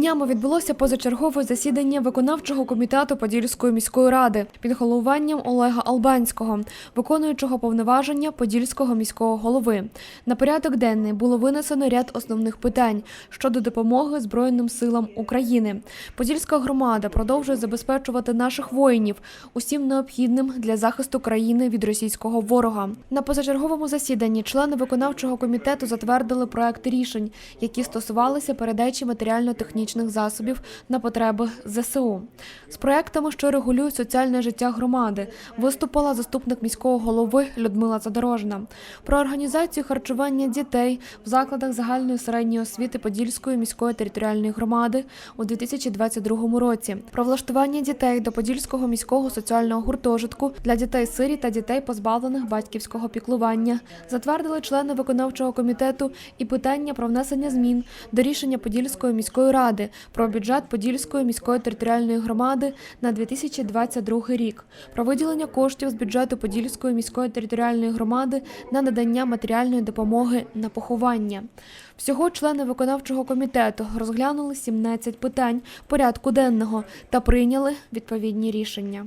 Днями відбулося позачергове засідання виконавчого комітету Подільської міської ради під головуванням Олега Албанського, виконуючого повноваження Подільського міського голови. На порядок денний було винесено ряд основних питань щодо допомоги Збройним силам України. Подільська громада продовжує забезпечувати наших воїнів усім необхідним для захисту країни від російського ворога. На позачерговому засіданні члени виконавчого комітету затвердили проекти рішень, які стосувалися передачі матеріально-технічних засобів на потреби ЗСУ. З проектами, що регулюють соціальне життя громади, виступила заступник міського голови Людмила Задорожна. Про організацію харчування дітей в закладах загальної середньої освіти Подільської міської територіальної громади у 2022 році, про влаштування дітей до Подільського міського соціального гуртожитку для дітей сирі та дітей, позбавлених батьківського піклування. Затвердили члени виконавчого комітету і питання про внесення змін до рішення Подільської міської ради про бюджет Подільської міської територіальної громади на 2022 рік, про виділення коштів з бюджету Подільської міської територіальної громади на надання матеріальної допомоги на поховання. Всього члени виконавчого комітету розглянули 17 питань порядку денного та прийняли відповідні рішення.